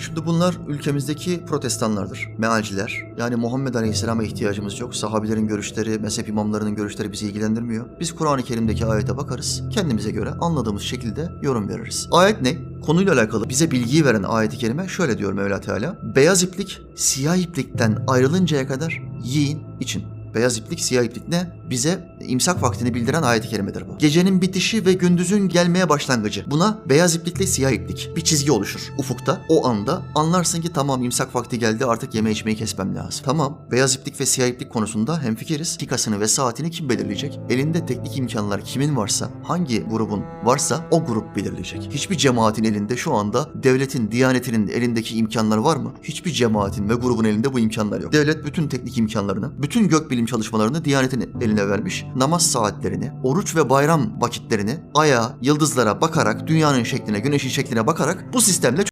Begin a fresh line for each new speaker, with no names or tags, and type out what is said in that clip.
Şimdi bunlar ülkemizdeki protestanlardır, mealciler. Yani Muhammed Aleyhisselam'a ihtiyacımız yok. Sahabilerin görüşleri, mezhep imamlarının görüşleri bizi ilgilendirmiyor. Biz Kur'an-ı Kerim'deki ayete bakarız. Kendimize göre anladığımız şekilde yorum veririz. Ayet ne? Konuyla alakalı bize bilgiyi veren ayeti kerime şöyle diyor Mevla Teala. Beyaz iplik siyah iplikten ayrılıncaya kadar yiyin için. Beyaz iplik, siyah iplik ne? Bize imsak vaktini bildiren ayet-i kerimedir bu. Gecenin bitişi ve gündüzün gelmeye başlangıcı. Buna beyaz iplikle siyah iplik. Bir çizgi oluşur ufukta. O anda anlarsın ki tamam imsak vakti geldi artık yeme içmeyi kesmem lazım. Tamam beyaz iplik ve siyah iplik konusunda hemfikiriz. Dakikasını ve saatini kim belirleyecek? Elinde teknik imkanlar kimin varsa, hangi grubun varsa o grup belirleyecek. Hiçbir cemaatin elinde şu anda devletin, diyanetinin elindeki imkanlar var mı? Hiçbir cemaatin ve grubun elinde bu imkanlar yok. Devlet bütün teknik imkanlarını, bütün gökbilim çalışmalarını diyanetin eline vermiş. Namaz saatlerini, oruç ve bayram vakitlerini aya, yıldızlara bakarak, dünyanın şekline, güneşin şekline bakarak bu sistemle